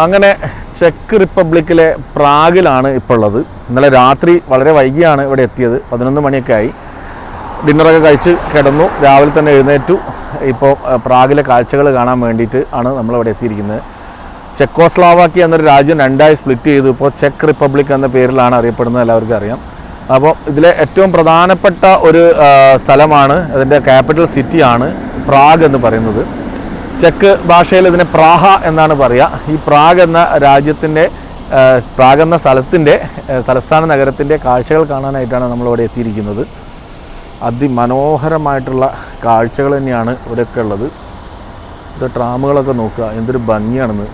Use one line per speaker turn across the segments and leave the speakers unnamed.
അങ്ങനെ ചെക്ക് റിപ്പബ്ലിക്കിലെ പ്രാഗിലാണ് ഇപ്പോൾ ഉള്ളത് ഇന്നലെ രാത്രി വളരെ വൈകിയാണ് ഇവിടെ എത്തിയത്. പതിനൊന്ന് മണിയൊക്കെ ആയി ഡിന്നറൊക്കെ കഴിച്ച് കിടന്നു. രാവിലെ തന്നെ എഴുന്നേറ്റു. ഇപ്പോൾ പ്രാഗിലെ കാഴ്ചകൾ കാണാൻ വേണ്ടിയിട്ട് ആണ് നമ്മളിവിടെ എത്തിയിരിക്കുന്നത്. ചെക്കോസ്ലാവാക്കി എന്നൊരു രാജ്യം രണ്ടായി സ്പ്ലിറ്റ് ചെയ്തു. ഇപ്പോൾ ചെക്ക് റിപ്പബ്ലിക് എന്ന പേരിലാണ് അറിയപ്പെടുന്നത് എല്ലാവർക്കും അറിയാം. അപ്പോൾ ഇതിലെ ഏറ്റവും പ്രധാനപ്പെട്ട ഒരു സ്ഥലമാണ് അതിന്റെ ക്യാപിറ്റൽ സിറ്റിയാണ് പ്രാഗ് എന്ന് പറയുന്നത്. ചെക്ക് ഭാഷയിൽ ഇതിനെ പ്രാഹ എന്നാണ് പറയുക. ഈ പ്രാഗ് എന്ന രാജ്യത്തിന്റെ പ്രാഗ് എന്ന സ്ഥലത്തിന്റെ തലസ്ഥാന നഗരത്തിന്റെ കാഴ്ചകൾ കാണാനായിട്ടാണ് നമ്മളിവിടെ എത്തിയിരിക്കുന്നത്. അതിമനോഹരമായിട്ടുള്ള കാഴ്ചകൾ തന്നെയാണ് ഇവിടെയൊക്കെ ഉള്ളത്. ഇത് ട്രാമുകളൊക്കെ നോക്കുക. എന്തൊരു ഭംഗിയാണെന്ന്.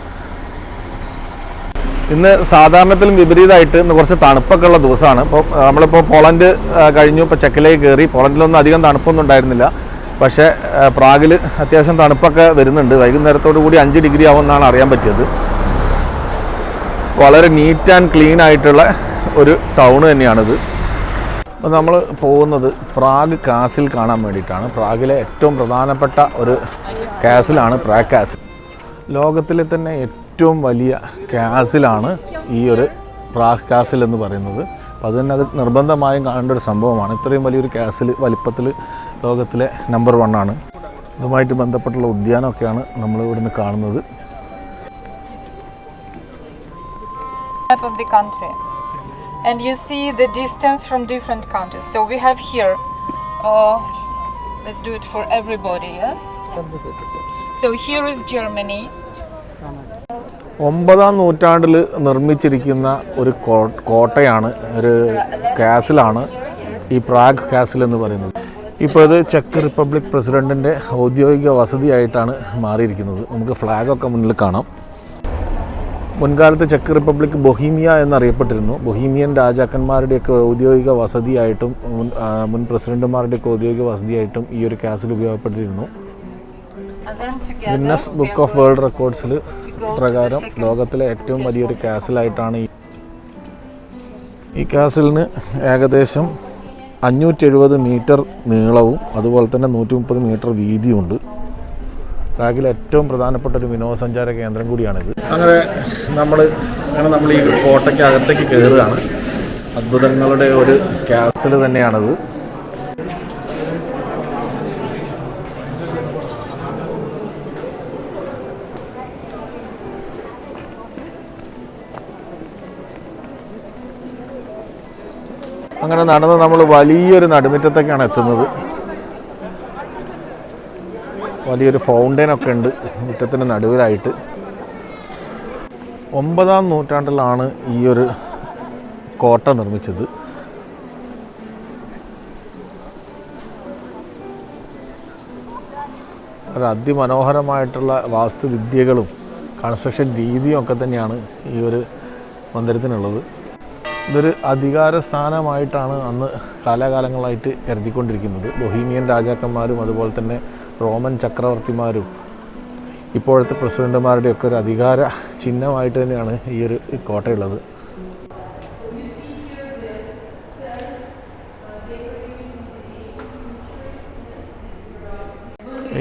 ഇന്ന് സാധാരണത്തിലും വിപരീതമായിട്ട് ഇന്ന് കുറച്ച് തണുപ്പൊക്കെ ഉള്ള ദിവസമാണ്. ഇപ്പോൾ നമ്മളിപ്പോൾ പോളണ്ട് കഴിഞ്ഞു. ഇപ്പോൾ ചെക്കിലേക്ക് കയറി പോളണ്ടിലൊന്നും അധികം തണുപ്പൊന്നും ഉണ്ടായിരുന്നില്ല. പക്ഷേ പ്രാഗിൽ അത്യാവശ്യം തണുപ്പൊക്കെ വരുന്നുണ്ട്. വൈകുന്നേരത്തോടു കൂടി അഞ്ച് ഡിഗ്രി ആവുമെന്നാണ് അറിയാൻ പറ്റിയത്. വളരെ നീറ്റ് ആൻഡ് ക്ലീൻ ആയിട്ടുള്ള ഒരു ടൗൺ തന്നെയാണിത്. അപ്പോൾ നമ്മൾ പോകുന്നത് പ്രാഗ് കാസിൽ കാണാൻ വേണ്ടിയിട്ടാണ്. പ്രാഗിലെ ഏറ്റവും പ്രധാനപ്പെട്ട ഒരു കാസിലാണ് പ്രാഗ് കാസിൽ. ലോകത്തിലെ തന്നെ ഏറ്റവും വലിയ കാസിലാണ് ഈ ഒരു പ്രാഗ് കാസിൽ എന്ന് പറയുന്നത്. അപ്പോൾ അതുതന്നെ അത് നിർബന്ധമായും കാണേണ്ട ഒരു സംഭവമാണ്. ഇത്രയും വലിയൊരു കാസിൽ വലിപ്പത്തിൽ ലോകത്തിലെ നമ്പർ വൺ ആണ്. ഇതുമായിട്ട് ബന്ധപ്പെട്ടുള്ള ഉദ്യാനമൊക്കെയാണ് നമ്മൾ
ഇവിടെ നിന്ന് കാണുന്നത് And you see the distance from different countries. So we have here, uh, let's do it for everybody, yes? So here is Germany,
ഒമ്പതാം നൂറ്റാണ്ടിൽ നിർമ്മിച്ചിരിക്കുന്ന ഒരു കോട്ടയാണ് ഒരു കാസിലാണ് ഈ പ്രാഗ് കാസിൽ എന്ന് പറയുന്നത്. ഇപ്പോൾ ഇത് ചെക്ക് റിപ്പബ്ലിക് പ്രസിഡന്റിന്റെ ഔദ്യോഗിക വസതിയായിട്ടാണ് മാറിയിരിക്കുന്നത്. നമുക്ക് ഫ്ലാഗൊക്കെ മുന്നിൽ കാണാം. മുൻകാലത്ത് ചെക്ക് റിപ്പബ്ലിക് ബൊഹീമിയ എന്നറിയപ്പെട്ടിരുന്നു. ബൊഹീമിയൻ രാജാക്കന്മാരുടെയൊക്കെ ഔദ്യോഗിക വസതിയായിട്ടും മുൻ മുൻ പ്രസിഡന്റുമാരുടെയൊക്കെ ഔദ്യോഗിക വസതിയായിട്ടും ഈ ഒരു കാസിൽ ഉപയോഗപ്പെട്ടിരുന്നു. ഗിന്നസ് ബുക്ക് ഓഫ് വേൾഡ് റെക്കോർഡ്സിൽ പ്രകാരം ലോകത്തിലെ ഏറ്റവും വലിയൊരു കാസിലായിട്ടാണ് ഈ ഈ കാസിലിന് ഏകദേശം അഞ്ഞൂറ്റി എഴുപത് മീറ്റർ നീളവും അതുപോലെ തന്നെ നൂറ്റി മുപ്പത് മീറ്റർ വീതിയുമുണ്ട്. പ്രാഗിലെ ഏറ്റവും പ്രധാനപ്പെട്ട ഒരു വിനോദസഞ്ചാര കേന്ദ്രം കൂടിയാണിത്. അങ്ങനെ നമ്മൾ അങ്ങനെ നമ്മൾ ഈ കോട്ടയ്ക്ക് അകത്തേക്ക് കയറുകയാണ്. അത്ഭുതങ്ങളുടെ ഒരു കാസിൽ തന്നെയാണിത്. അങ്ങനെ നടന്ന് നമ്മൾ വലിയൊരു നടുമുറ്റത്തേക്കാണ് എത്തുന്നത്. വലിയൊരു ഫൗണ്ടൈനൊക്കെ ഉണ്ട് മുറ്റത്തിന് നടുവിലായിട്ട്. ഒമ്പതാം നൂറ്റാണ്ടിലാണ് ഈ ഒരു കോട്ട നിർമ്മിച്ചത്. അത് അതിമനോഹരമായിട്ടുള്ള വാസ്തുവിദ്യകളും കൺസ്ട്രക്ഷൻ രീതിയും ഒക്കെ തന്നെയാണ് ഈ ഒരു മന്ദിരത്തിനുള്ളത്. ഇതൊരു അധികാര സ്ഥാനമായിട്ടാണ് അന്ന് കാലാകാലങ്ങളായിട്ട് കരുതിക്കൊണ്ടിരിക്കുന്നത്. ബൊഹീമിയൻ രാജാക്കന്മാരും അതുപോലെ തന്നെ റോമൻ ചക്രവർത്തിമാരും ഇപ്പോഴത്തെ പ്രസിഡന്റുമാരുടെയൊക്കെ ഒരു അധികാര ചിഹ്നമായിട്ട് തന്നെയാണ് ഈ ഒരു കോട്ടയുള്ളത്.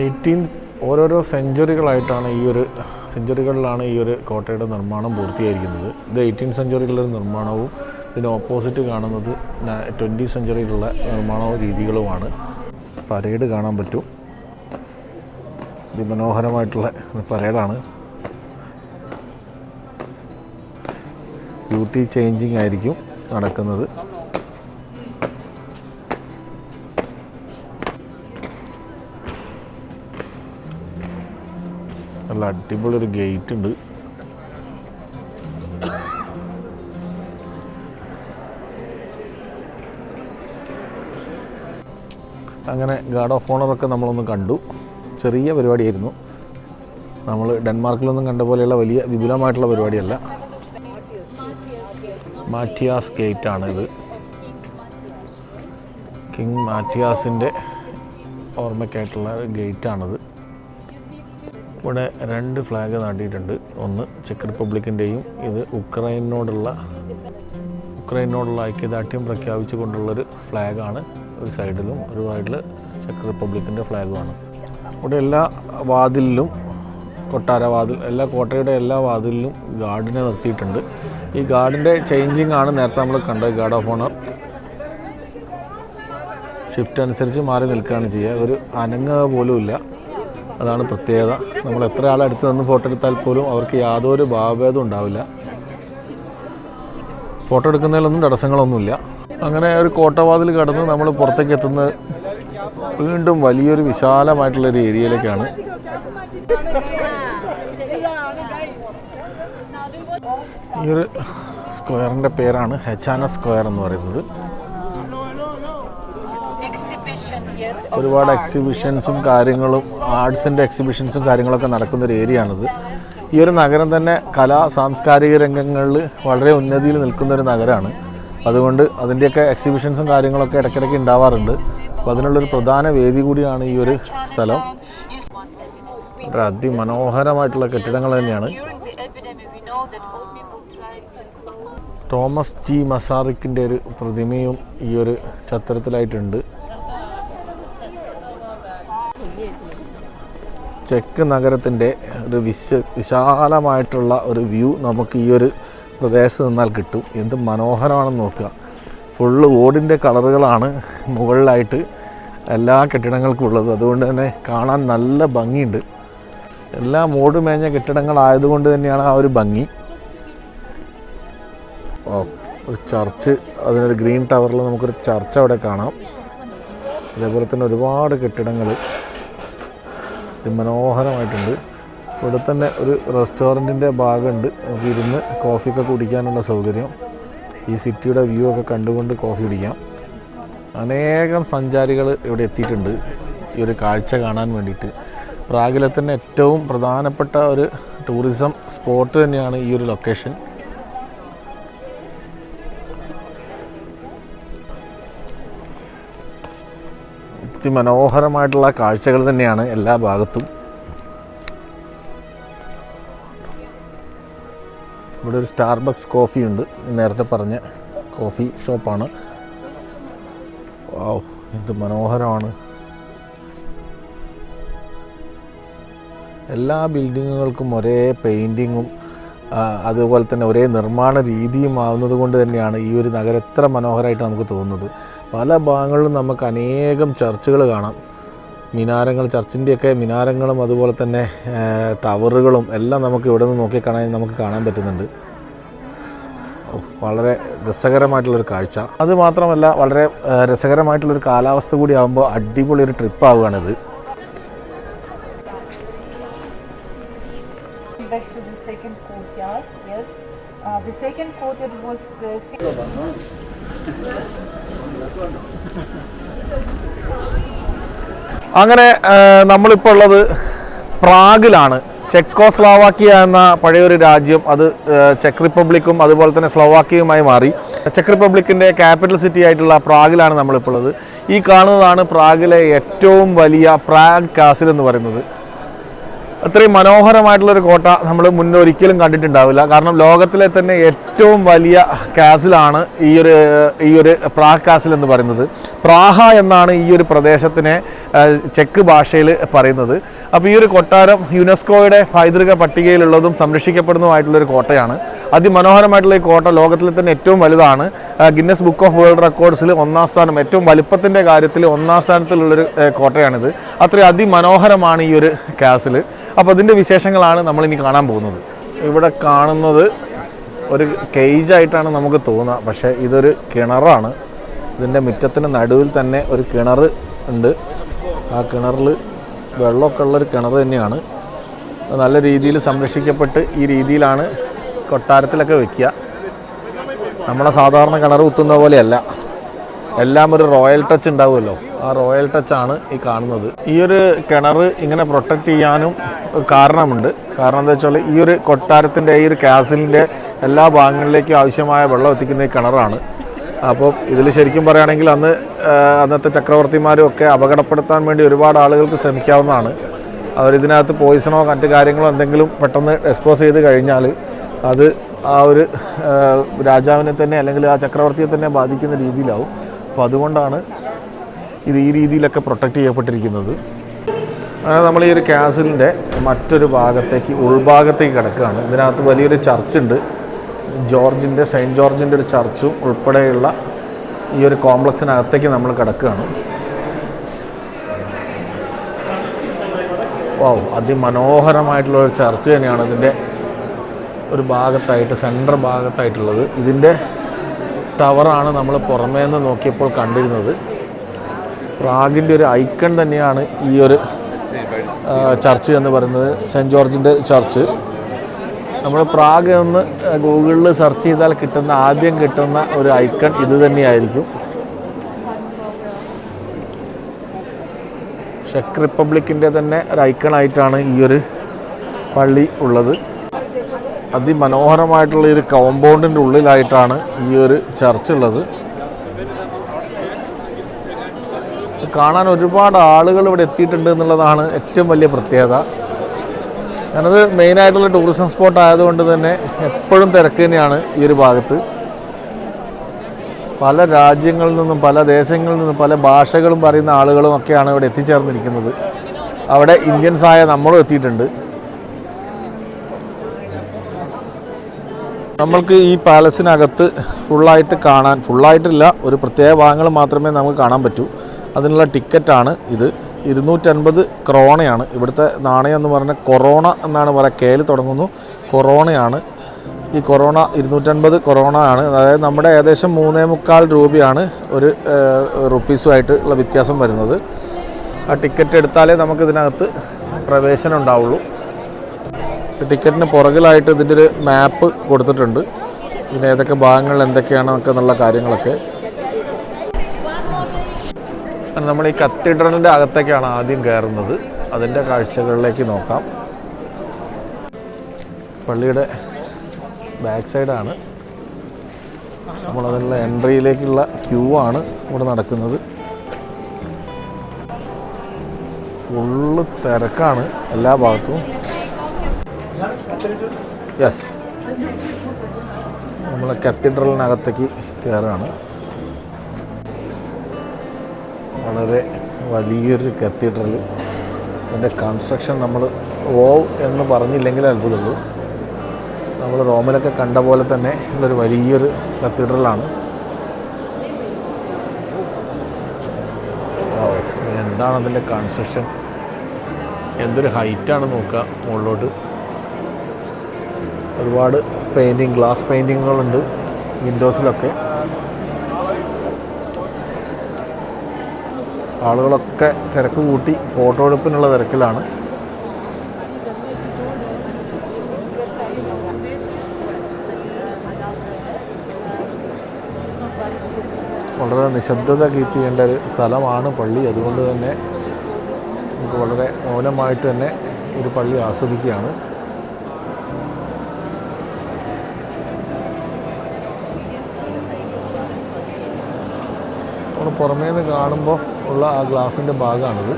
എയ്റ്റീൻ ഓരോരോ സെഞ്ചുറികളായിട്ടാണ് ഈ ഒരു സെഞ്ചുറികളിലാണ് ഈ ഒരു കോട്ടയുടെ നിർമ്മാണം പൂർത്തിയായിരിക്കുന്നത്. ഇത് എയ്റ്റീൻ സെഞ്ചുറികളിലൊരു നിർമ്മാണവും ഇതിന് ഓപ്പോസിറ്റ് കാണുന്നത് ട്വന്റി സെഞ്ചുറിയിലുള്ള നിർമ്മാണ രീതികളുമാണ് പരേഡ് കാണാൻ പറ്റും. അതിമനോഹരമായിട്ടുള്ള പരേഡാണ്. ബ്യൂട്ടി ചേഞ്ചിങ് ആയിരിക്കും നടക്കുന്നത്. നല്ല അടിപൊളി ഒരു ഗേറ്റ് ഉണ്ട്. അങ്ങനെ ഗാർഡ് ഓഫ് ഓണറൊക്കെ നമ്മളൊന്ന് കണ്ടു. ചെറിയ പരിപാടിയായിരുന്നു. നമ്മൾ ഡെൻമാർക്കിലൊന്നും കണ്ട പോലെയുള്ള വലിയ വിപുലമായിട്ടുള്ള പരിപാടിയല്ല. മാറ്റിയാസ് ഗേറ്റ് ആണ് ഇത് കിങ് മാറ്റിയാസിന്റെ ഓർമ്മയ്ക്കായിട്ടുള്ള ഗേറ്റാണിത്. ഇവിടെ രണ്ട് ഫ്ലാഗ് നാട്ടിയിട്ടുണ്ട്. ഒന്ന് ചെക്ക് റിപ്പബ്ലിക്കിന്റെയും ഇത് ഉക്രൈനോടുള്ള ഉക്രൈനോടുള്ള ഐക്യദാർഢ്യം പ്രഖ്യാപിച്ചുകൊണ്ടുള്ളൊരു ഫ്ലാഗാണ് ഒരു സൈഡിലും ഒരു സൈഡിൽ ചെക്ക് റിപ്പബ്ലിക്കിന്റെ ഫ്ലാഗുമാണ്. ഇവിടെ എല്ലാ വാതിലിലും കൊട്ടാര വാതിൽ എല്ലാ കോട്ടയുടെ എല്ലാ വാതിലിലും ഗാർഡിനെ നിർത്തിയിട്ടുണ്ട്. ഈ ഗാർഡിന്റെ ചേഞ്ചിങ് ആണ് നേരത്തെ നമ്മൾ കണ്ടത് ഗാർഡ് ഓഫ് ഓണർ. ഷിഫ്റ്റ് അനുസരിച്ച് മാറി നിൽക്കുകയാണ് ചെയ്യുക. ഒരു അനങ്ങുക പോലുമില്ല അതാണ് പ്രത്യേകത. നമ്മൾ എത്ര ആളടുത്ത് നിന്ന് ഫോട്ടോ എടുത്താൽ പോലും അവർക്ക് യാതൊരു ഭാവഭേദം ഉണ്ടാവില്ല. ഫോട്ടോ എടുക്കുന്നതിലൊന്നും തടസ്സങ്ങളൊന്നുമില്ല. അങ്ങനെ ഒരു കോട്ടവാതിൽ കടന്ന് നമ്മൾ പുറത്തേക്ക് എത്തുന്നത് വീണ്ടും വലിയൊരു വിശാലമായിട്ടുള്ളൊരു ഏരിയയിലേക്കാണ്. ഈ ഒരു സ്ക്വയറിന്റെ പേരാണ് ഹെച്ചാന സ്ക്വയർ എന്ന് പറയുന്നത്. ഒരുപാട് എക്സിബിഷൻസും കാര്യങ്ങളും ആർട്സിന്റെ എക്സിബിഷൻസും കാര്യങ്ങളൊക്കെ നടക്കുന്ന ഒരു ഏരിയ ആണിത് ഈ ഒരു നഗരം തന്നെ കലാ സാംസ്കാരിക രംഗങ്ങളിൽ വളരെ ഉന്നതിയിൽ നിൽക്കുന്ന ഒരു നഗരമാണ്. അതുകൊണ്ട് അതിന്റെയൊക്കെ എക്സിബിഷൻസും കാര്യങ്ങളൊക്കെ ഇടയ്ക്കിടയ്ക്ക് ഉണ്ടാവാറുണ്ട്. അപ്പോൾ അതിനുള്ളൊരു പ്രധാന വേദി കൂടിയാണ് ഈ ഒരു സ്ഥലം. വളരെ അതിമനോഹരമായിട്ടുള്ള കെട്ടിടങ്ങൾ തന്നെയാണ്. തോമസ് ടി മസാറിക്കിന്റെ ഒരു പ്രതിമയും ഈ ഒരു ചത്രത്തിലായിട്ടുണ്ട്. ചെക്ക് നഗരത്തിന്റെ ഒരു വിശ വിശാലമായിട്ടുള്ള ഒരു വ്യൂ നമുക്ക് ഈ ഒരു പ്രദേശത്ത് നിന്നാൽ കിട്ടും. എന്ത് മനോഹരമാണെന്ന് നോക്കുക. ഫുള്ള് ഓടിന്റെ കളറുകളാണ് മുകളിലായിട്ട് എല്ലാ കെട്ടിടങ്ങൾക്കും ഉള്ളത്. അതുകൊണ്ട് തന്നെ കാണാൻ നല്ല ഭംഗിയുണ്ട്. എല്ലാം ഓട് മേഞ്ഞ കെട്ടിടങ്ങളായതുകൊണ്ട് തന്നെയാണ് ആ ഒരു ഭംഗി. ഒരു ചർച്ച് അതിനൊരു ഗ്രീൻ ടവറിൽ നമുക്കൊരു ചർച്ച് അവിടെ കാണാം. അതേപോലെ തന്നെ ഒരുപാട് കെട്ടിടങ്ങൾ ഇത് മനോഹരമായിട്ടുണ്ട്. ഇവിടെ തന്നെ ഒരു റെസ്റ്റോറന്റിന്റെ ഭാഗമുണ്ട്. നമുക്ക് ഇരുന്ന് കോഫിയൊക്കെ കുടിക്കാനുള്ള സൗകര്യം. ഈ സിറ്റിയുടെ വ്യൂ ഒക്കെ കണ്ടുകൊണ്ട് കോഫി കുടിക്കാം. അനേകം സഞ്ചാരികൾ ഇവിടെ എത്തിയിട്ടുണ്ട്. ഈ ഒരു കാഴ്ച കാണാൻ വേണ്ടിയിട്ട്. പ്രാഗിലെ തന്നെ ഏറ്റവും പ്രധാനപ്പെട്ട ഒരു ടൂറിസം സ്പോട്ട് തന്നെയാണ് ഈ ഒരു ലൊക്കേഷൻ. അതിമനോഹരമായിട്ടുള്ള കാഴ്ചകൾ തന്നെയാണ് എല്ലാ ഭാഗത്തും. ഇവിടെ ഒരു സ്റ്റാർബക്സ് കോഫി ഉണ്ട്. നേരത്തെ പറഞ്ഞ കോഫി ഷോപ്പാണ് വാവ് എന്ത് മനോഹരമാണ്. എല്ലാ ബിൽഡിങ്ങുകൾക്കും ഒരേ പെയിന്റിങ്ങും അതുപോലെ തന്നെ ഒരേ നിർമ്മാണ രീതിയും ആവുന്നത് കൊണ്ട് തന്നെയാണ് ഈ ഒരു നഗരം എത്ര മനോഹരമായിട്ട് നമുക്ക് തോന്നുന്നത്. പല ഭാഗങ്ങളിലും നമുക്ക് അനേകം ചർച്ചുകൾ കാണാം. മിനാരങ്ങൾ ചർച്ചിന്റെയൊക്കെ മിനാരങ്ങളും അതുപോലെ തന്നെ ടവറുകളും എല്ലാം നമുക്ക് ഇവിടെ നിന്ന് നോക്കിക്കാണാൻ നമുക്ക് കാണാൻ പറ്റുന്നുണ്ട്. വളരെ രസകരമായിട്ടുള്ളൊരു കാഴ്ച. അത് മാത്രമല്ല വളരെ രസകരമായിട്ടുള്ളൊരു കാലാവസ്ഥ കൂടി ആകുമ്പോൾ അടിപൊളി ഒരു ട്രിപ്പ് അങ്ങനെ നമ്മളിപ്പോൾ ഉള്ളത് പ്രാഗിലാണ്. ചെക്കോസ്ലോവാക്കിയ എന്ന പഴയൊരു രാജ്യം. അത് ചെക്ക് റിപ്പബ്ലിക്കും അതുപോലെ തന്നെ സ്ലോവാക്കിയയുമായി മാറി. ചെക്ക് റിപ്പബ്ലിക്കിന്റെ ക്യാപിറ്റൽ സിറ്റി ആയിട്ടുള്ള പ്രാഗിലാണ് നമ്മളിപ്പോൾ ഉള്ളത്. ഈ കാണുന്നതാണ് പ്രാഗിലെ ഏറ്റവും വലിയ പ്രാഗ് കാസിൽ എന്ന് പറയുന്നത്. അത്രയും മനോഹരമായിട്ടുള്ളൊരു കോട്ട നമ്മൾ മുന്നേ ഒരിക്കലും കണ്ടിട്ടുണ്ടാവില്ല. കാരണം ലോകത്തിലെ തന്നെ ഏറ്റവും വലിയ കാസിലാണ് ഈ ഒരു ഈ ഒരു പ്രാഗ് കാസിൽ എന്ന് പറയുന്നത്. പ്രാഹ എന്നാണ് ഈ ഒരു പ്രദേശത്തിനെ ചെക്ക് ഭാഷയിൽ പറയുന്നത്. അപ്പോൾ ഈ ഒരു കൊട്ടാരം യുനെസ്കോയുടെ പൈതൃക പട്ടികയിലുള്ളതും സംരക്ഷിക്കപ്പെടുന്നതുമായിട്ടുള്ളൊരു കോട്ടയാണ്. അതിമനോഹരമായിട്ടുള്ള ഈ കോട്ട ലോകത്തിലെ തന്നെ ഏറ്റവും വലുതാണ്. ഗിന്നസ് ബുക്ക് ഓഫ് വേൾഡ് റെക്കോർഡ്സിൽ ഒന്നാം സ്ഥാനം ഏറ്റവും വലിപ്പത്തിന്റെ കാര്യത്തിൽ ഒന്നാം സ്ഥാനത്തിലുള്ളൊരു കോട്ടയാണിത്. അത്രയും അതിമനോഹരമാണ് ഈ ഒരു കാസിൽ. അപ്പോൾ അതിന്റെ വിശേഷങ്ങളാണ് നമ്മൾ ഇനി കാണാൻ പോകുന്നത്. ഇവിടെ കാണുന്നത് ഒരു കേജായിട്ടാണ് നമുക്ക് തോന്നുക. പക്ഷേ ഇതൊരു കിണറാണ്. ഇതിന്റെ മുറ്റത്തിന് നടുവിൽ തന്നെ ഒരു കിണർ ഉണ്ട്. ആ കിണറിൽ വെള്ളമൊക്കെ ഉള്ളൊരു കിണർ തന്നെയാണ്. നല്ല രീതിയിൽ സംരക്ഷിക്കപ്പെട്ട് ഈ രീതിയിലാണ് കൊട്ടാരത്തിലൊക്കെ വെക്കുക. നമ്മളെ സാധാരണ കിണർ കുത്തുന്ന പോലെയല്ല. എല്ലാം ഒരു റോയൽ ടച്ച് ഉണ്ടാവുമല്ലോ. ആ റോയൽ ടച്ച് ആണ് ഈ കാണുന്നത്. ഈ ഒരു കിണർ ഇങ്ങനെ പ്രൊട്ടക്റ്റ് ചെയ്യാനും കാരണമുണ്ട്. കാരണം എന്താ വെച്ചാൽ ഈ ഒരു കൊട്ടാരത്തിന്റെ ഈ ഒരു കാസിലിന്റെ എല്ലാ ഭാഗങ്ങളിലേക്കും ആവശ്യമായ വെള്ളം എത്തിക്കുന്ന ഈ കിണറാണ്. അപ്പോൾ ഇതിൽ ശരിക്കും പറയുകയാണെങ്കിൽ അന്ന് അന്നത്തെ ചക്രവർത്തിമാരും ഒക്കെ അപകടപ്പെടുത്താൻ വേണ്ടി ഒരുപാട് ആളുകൾക്ക് ശ്രമിക്കാവുന്നതാണ്. അവരിതിനകത്ത് പോയിസണോ മറ്റു കാര്യങ്ങളോ എന്തെങ്കിലും പെട്ടെന്ന് എക്സ്പോസ് ചെയ്ത് കഴിഞ്ഞാൽ അത് ആ ഒരു രാജാവിനെ തന്നെ അല്ലെങ്കിൽ ആ ചക്രവർത്തിയെ തന്നെ ബാധിക്കുന്ന രീതിയിലാവും. അപ്പോൾ അതുകൊണ്ടാണ് ഇത് ഈ രീതിയിലൊക്കെ പ്രൊട്ടക്റ്റ് ചെയ്യപ്പെട്ടിരിക്കുന്നത്. അങ്ങനെ നമ്മൾ ഈ ഒരു കാസിലിന്റെ മറ്റൊരു ഭാഗത്തേക്ക് ഉൾഭാഗത്തേക്ക് കിടക്കുകയാണ്. ഇതിനകത്ത് വലിയൊരു ചർച്ചുണ്ട്. ജോർജിന്റെ സെയിന്റ് ജോർജിന്റെ ഒരു ചർച്ചും ഉൾപ്പെടെയുള്ള ഈ ഒരു കോംപ്ലക്സിനകത്തേക്ക് നമ്മൾ കിടക്കുകയാണ്. വാവ് അതിമനോഹരമായിട്ടുള്ള ഒരു ചർച്ച് തന്നെയാണ് ഇതിന്റെ ഒരു ഭാഗത്തായിട്ട് സെൻട്രൽ ഭാഗത്തായിട്ടുള്ളത്. ഇതിന്റെ ടവറാണ് നമ്മൾ പുറമേ നിന്ന് നോക്കിയപ്പോൾ കണ്ടിരുന്നത്. പ്രാഗിന്റെ ഒരു ഐക്കൺ തന്നെയാണ് ഈ ഒരു ചർച്ച് എന്ന് പറയുന്നത്. സെന്റ് ജോർജിന്റെ ചർച്ച്. നമ്മൾ പ്രാഗ് എന്ന് ഗൂഗിളിൽ സെർച്ച് ചെയ്താൽ കിട്ടുന്ന ആദ്യം കിട്ടുന്ന ഒരു ഐക്കൺ ഇത് തന്നെയായിരിക്കും. ചെക്ക് റിപ്പബ്ലിക്കിന്റെ തന്നെ ഒരു ഐക്കണായിട്ടാണ് ഈ ഒരു പള്ളി ഉള്ളത്. അതിമനോഹരമായിട്ടുള്ള ഒരു കോമ്പൗണ്ടിന്റെ ഉള്ളിലായിട്ടാണ് ഈ ഒരു ചർച്ച് ഉള്ളത്. കാണാൻ ഒരുപാട് ആളുകൾ ഇവിടെ എത്തിയിട്ടുണ്ട് എന്നുള്ളതാണ് ഏറ്റവും വലിയ പ്രത്യേകത. ഞാനത് മെയിനായിട്ടുള്ള ടൂറിസം സ്പോട്ട് ആയതുകൊണ്ട് തന്നെ എപ്പോഴും തിരക്ക് തന്നെയാണ് ഈ ഒരു ഭാഗത്ത്. പല രാജ്യങ്ങളിൽ നിന്നും പല ദേശങ്ങളിൽ നിന്നും പല ഭാഷകളും പറയുന്ന ആളുകളും ഒക്കെയാണ് ഇവിടെ എത്തിച്ചേർന്നിരിക്കുന്നത്. അവിടെ ഇന്ത്യൻസായ നമ്മളും എത്തിയിട്ടുണ്ട്. നമ്മൾക്ക് ഈ പാലസിനകത്ത് ഫുള്ളായിട്ട് കാണാൻ ഫുള്ളായിട്ടില്ല ഒരു പ്രത്യേക ഭാഗങ്ങൾ മാത്രമേ നമുക്ക് കാണാൻ പറ്റൂ. അതിനുള്ള ടിക്കറ്റാണ് ഇത്. ഇരുന്നൂറ്റൻപത് ക്രോണയാണ്. ഇവിടുത്തെ നാണയം എന്ന് പറഞ്ഞാൽ കൊറോണ എന്നാണ് പറയുക കേൽ തുടങ്ങുന്നു. കൊറോണയാണ്. ഈ കൊറോണ ഇരുന്നൂറ്റൻപത് കൊറോണ ആണ്. അതായത് നമ്മുടെ ഏകദേശം മൂന്നേ മുക്കാൽ രൂപയാണ് ഒരു റുപ്പീസുമായിട്ട് ഉള്ള വ്യത്യാസം വരുന്നത്. ആ ടിക്കറ്റ് എടുത്താലേ നമുക്ക് ഇതിനകത്ത് പ്രവേശനം ഉണ്ടാവുള്ളൂ. ടിക്കറ്റിന് പുറകിലായിട്ട് ഇതിന്റെ ഒരു മാപ്പ് കൊടുത്തിട്ടുണ്ട്. ഇതിന് ഏതൊക്കെ ഭാഗങ്ങൾ എന്തൊക്കെയാണ് ഒക്കെ എന്നുള്ള കാര്യങ്ങളൊക്കെ. നമ്മൾ ഈ കത്തീഡ്രലിന്റെ അകത്തേക്കാണ് ആദ്യം കയറുന്നത്. അതിന്റെ കാഴ്ചകളിലേക്ക് നോക്കാം. പള്ളിയുടെ ബാക്ക് സൈഡാണ്. നമ്മളതിനുള്ള എൻട്രിയിലേക്കുള്ള ക്യൂ ആണ് ഇവിടെ നടക്കുന്നത്. ഫുള്ള് തിരക്കാണ് എല്ലാ ഭാഗത്തും. യെസ് നമ്മൾ കത്തീഡ്രലിനകത്തേക്ക് കയറുകയാണ് വളരെ വലിയൊരു കത്തീഡ്രൽ അതിന്റെ കൺസ്ട്രക്ഷൻ നമ്മൾ ഓ എന്ന് പറഞ്ഞില്ലെങ്കിൽ അത്ഭുതമുള്ളൂ. നമ്മൾ റോമിലൊക്കെ കണ്ട പോലെ തന്നെ ഉള്ളൊരു വലിയൊരു കത്തീഡ്രലാണ് എന്താണ് അതിന്റെ കൺസ്ട്രക്ഷൻ എന്തൊരു ഹൈറ്റാണ് നോക്കുക മുകളിലോട്ട്. ഒരുപാട് പെയിന്റിങ് ഗ്ലാസ് പെയിന്റിങ്ങുകളുണ്ട് വിൻഡോസിലൊക്കെ ആളുകളൊക്കെ തിരക്ക് കൂട്ടി ഫോട്ടോ എടുപ്പിനുള്ള തിരക്കിലാണ്. വളരെ നിശബ്ദത കീപ്പ് ചെയ്യേണ്ട ഒരു സ്ഥലമാണ് പള്ളി. അതുകൊണ്ട് തന്നെ നമുക്ക് വളരെ മൗനമായിട്ട് തന്നെ ഒരു പള്ളി ആസ്വദിക്കുകയാണ്. പുറമേ നിന്ന് കാണുമ്പോൾ ഉള്ള ആ ഗ്ലാസിന്റെ ഭാഗമാണിത്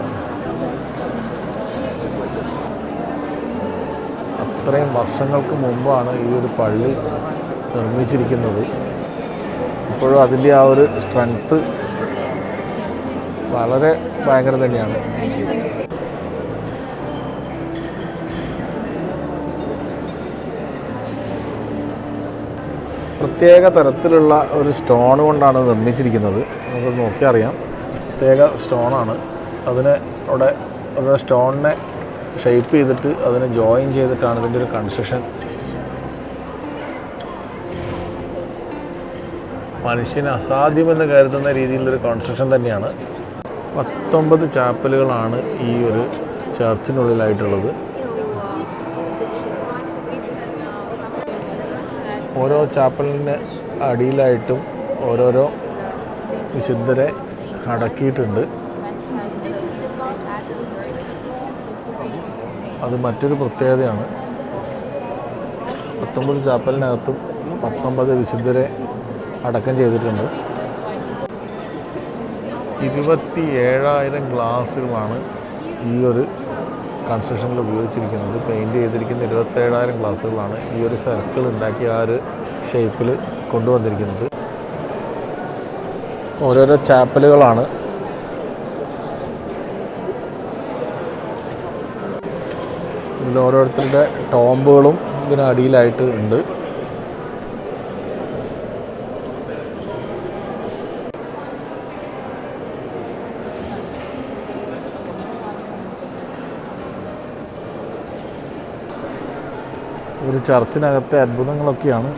അത്രയും വർഷങ്ങൾക്ക് മുമ്പാണ് ഈ ഒരു പള്ളി നിർമ്മിച്ചിരിക്കുന്നത്. ഇപ്പോഴും അതിന്റെ ആ ഒരു സ്ട്രെങ്ത്ത് വളരെ ഭയങ്കര തന്നെയാണ്. പ്രത്യേക തരത്തിലുള്ള ഒരു സ്റ്റോൺ കൊണ്ടാണ് നിർമ്മിച്ചിരിക്കുന്നത്. നമുക്ക് നോക്കിയറിയാം പ്രത്യേക സ്റ്റോണാണ് അതിന് അവിടെ ഒരു സ്റ്റോണിനെ ഷേപ്പ് ചെയ്തിട്ട് അതിനെ ജോയിൻ ചെയ്തിട്ടാണ് ഇതിന്റെ ഒരു കൺസ്ട്രക്ഷൻ. മനുഷ്യന് അസാധ്യമെന്ന് കരുതുന്ന രീതിയിലൊരു കൺസ്ട്രക്ഷൻ തന്നെയാണ്. പത്തൊമ്പത് ചാപ്പലുകളാണ് ഈ ഒരു ചർച്ചിനുള്ളിലായിട്ടുള്ളത്. ഓരോ ചാപ്പലിന് അടിയിലായിട്ടും ഓരോരോ വിശുദ്ധരെ അടക്കിയിട്ടുണ്ട്. അത് മറ്റൊരു പ്രത്യേകതയാണ്. പത്തൊമ്പത് ചാപ്പലിനകത്തും പത്തൊമ്പത് വിശുദ്ധരെ അടക്കം ചെയ്തിട്ടുണ്ട്. ഇരുപത്തി ഏഴായിരം ഗ്ലാസ്സുകളാണ് ഈ ഒരു കൺസ്ട്രക്ഷനിൽ ഉപയോഗിച്ചിരിക്കുന്നത് പെയിന്റ് ചെയ്തിരിക്കുന്ന ഇരുപത്തേഴായിരം ഗ്ലാസ്സുകളാണ് ഈ ഒരു സർക്കിൾ ഉണ്ടാക്കി ആ ഒരു ഷേപ്പിൽ കൊണ്ടുവന്നിരിക്കുന്നത്. ഓരോരോ ചാപ്പലുകളാണ് ഇതിൽ ഓരോരുത്തരുടെ ടോമ്പുകളും ഇതിനടിയിലായിട്ട് ഉണ്ട്. ഒരു ചർച്ചിനകത്തെ അത്ഭുതങ്ങളൊക്കെയാണ്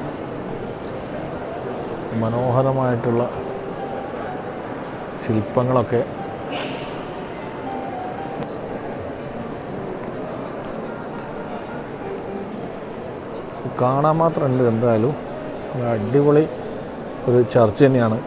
മനോഹരമായിട്ടുള്ള ശില്പങ്ങളൊക്കെ. കാണാൻ മാത്രമല്ല എന്തായാലും. അടിപൊളി ഒരു ചർച്ച് തന്നെയാണ്.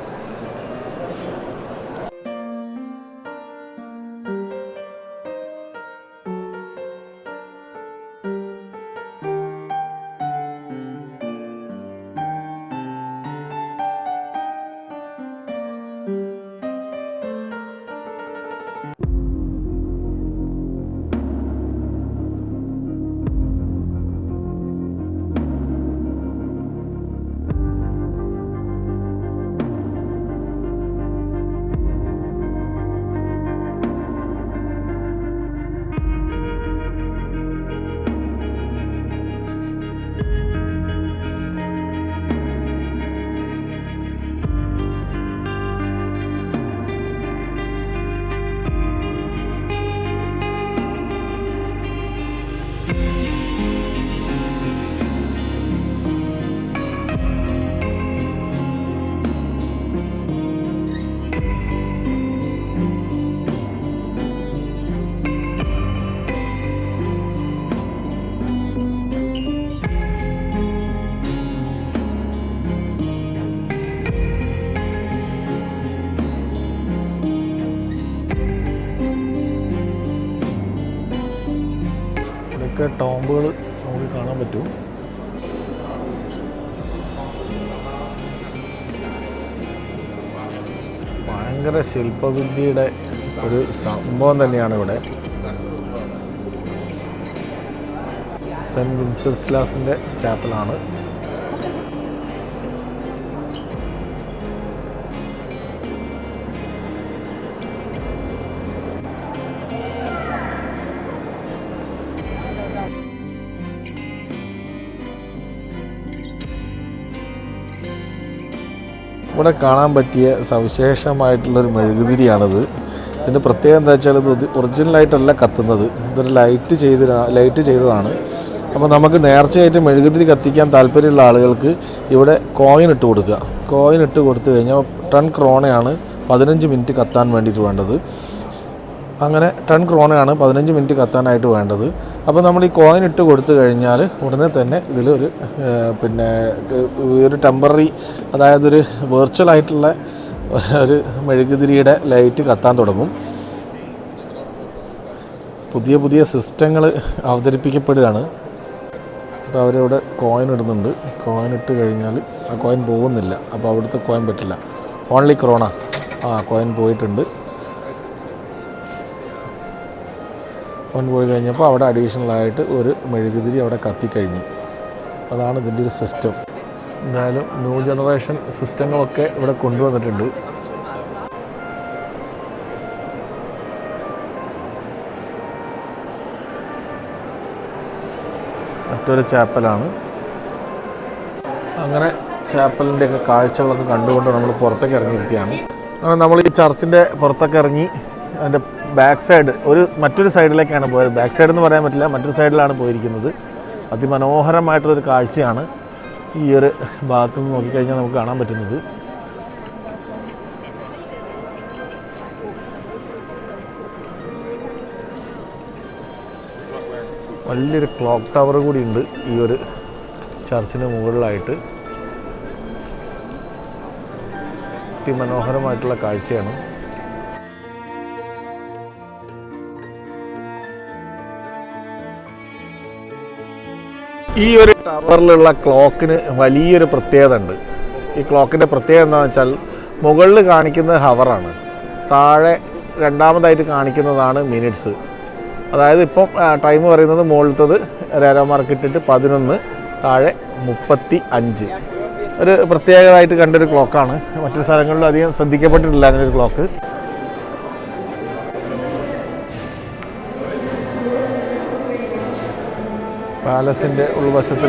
ഇതൊക്കെ ടോമ്പുകൾ നമുക്ക് കാണാൻ പറ്റും. ഭയങ്കര ശില്പവിദ്യയുടെ ഒരു സംഭവം തന്നെയാണ് ഇവിടെ. സെന്റ് വിൻസെസ്ലാസിന്റെ ചാപ്പലാണ് ഇവിടെ കാണാൻ പറ്റിയ സവിശേഷമായിട്ടുള്ളൊരു മെഴുകുതിരിയാണിത്. ഇതിന്റെ പ്രത്യേകത എന്താ വെച്ചാൽ ഇത് ഒറിജിനലായിട്ടല്ല കത്തുന്നത്. ഇതൊരു ലൈറ്റ് ചെയ്ത ലൈറ്റ് ചെയ്തതാണ്. അപ്പോൾ നമുക്ക് നേർച്ചയായിട്ട് മെഴുകുതിരി കത്തിക്കാൻ താല്പര്യമുള്ള ആളുകൾക്ക് ഇവിടെ കോയിൻ ഇട്ട് കൊടുക്കുക. കോയിൻ ഇട്ട് കൊടുത്തു കഴിഞ്ഞാൽ ടൺ ക്രോണയാണ് പതിനഞ്ച് മിനിറ്റ് കത്താൻ വേണ്ടിയിട്ട് വേണ്ടത്. അങ്ങനെ ടൺ ക്രോണയാണ് പതിനഞ്ച് മിനിറ്റ് കത്താനായിട്ട് വേണ്ടത്. അപ്പോൾ നമ്മൾ ഈ കോയിൻ ഇട്ട് കൊടുത്തു കഴിഞ്ഞാൽ ഉടനെ തന്നെ ഇതിലൊരു പിന്നെ ഒരു ടെമ്പററി അതായത് ഒരു വെർച്വൽ ആയിട്ടുള്ള ഒരു മെഴുകുതിരിയുടെ ലൈറ്റ് കത്താൻ തുടങ്ങും. പുതിയ പുതിയ സിസ്റ്റങ്ങൾ അവതരിപ്പിക്കപ്പെടുകയാണ്. അപ്പോൾ അവരവിടെ കോയിൻ ഇടുന്നുണ്ട്. കോയിൻ ഇട്ട് കഴിഞ്ഞാൽ ആ കോയിൻ പോകുന്നില്ല. അപ്പോൾ അവിടുത്തെ കോയിൻ പറ്റില്ല. ഓൺലി ക്രോണ ആ കോയിൻ പോയിട്ടുണ്ട്. കോയിൻ പോയി കഴിഞ്ഞപ്പോൾ അവിടെ അഡീഷണലായിട്ട് ഒരു മെഴുകുതിരി അവിടെ കത്തിക്കഴിഞ്ഞു. അതാണ് ഇതിന്റെ ഒരു സിസ്റ്റം എന്തായാലും ന്യൂ ജനറേഷൻ സിസ്റ്റങ്ങളൊക്കെ ഇവിടെ കൊണ്ടുവന്നിട്ടുണ്ട്. മറ്റൊരു ചാപ്പലാണ് അങ്ങനെ ചാപ്പലിന്റെയൊക്കെ കാഴ്ചകളൊക്കെ കണ്ടുകൊണ്ട് നമ്മൾ പുറത്തേക്ക് ഇറങ്ങിയിരിക്കുകയാണ്. അങ്ങനെ നമ്മൾ ഈ ചർച്ചിന്റെ പുറത്തേക്ക് ഇറങ്ങി അതിന്റെ ബാക്ക് സൈഡ് ഒരു മറ്റൊരു സൈഡിലേക്കാണ് പോയത്. ബാക്ക് സൈഡ് എന്ന് പറയാൻ പറ്റില്ല മറ്റൊരു സൈഡിലാണ് പോയിരിക്കുന്നത്. അതിമനോഹരമായിട്ടുള്ളൊരു കാഴ്ചയാണ് ഈ ഒരു ഭാഗത്ത് നിന്ന് നോക്കിക്കഴിഞ്ഞാൽ നമുക്ക് കാണാൻ പറ്റുന്നത്. വലിയൊരു ക്ലോക്ക് ടവർ കൂടിയുണ്ട് ഈ ഒരു ചർച്ചിന് മുകളിലായിട്ട്. അതിമനോഹരമായിട്ടുള്ള കാഴ്ചയാണ്. ഈ ഒരു ടവറിലുള്ള ക്ലോക്കിന് വലിയൊരു പ്രത്യേകത ഉണ്ട് ഈ ക്ലോക്കിന്റെ പ്രത്യേകത എന്താണെന്ന് വെച്ചാൽ മുകളിൽ കാണിക്കുന്നത് ഹവറാണ്. താഴെ രണ്ടാമതായിട്ട് കാണിക്കുന്നതാണ് മിനിറ്റ്സ്. അതായത് ഇപ്പം ടൈം പറയുന്നത് മുകളിലത്തത് രേരോ മാർക്ക് ഇട്ടിട്ട് പതിനൊന്ന് താഴെ മുപ്പത്തി അഞ്ച് ഒരു പ്രത്യേകമായിട്ട് കണ്ടൊരു ക്ലോക്കാണ്. മറ്റു സ്ഥലങ്ങളിലും അധികം ശ്രദ്ധിക്കപ്പെട്ടിട്ടില്ല അങ്ങനെ ഒരു ക്ലോക്ക്. പാലസിന്റെ ഉൾവശത്തിൽ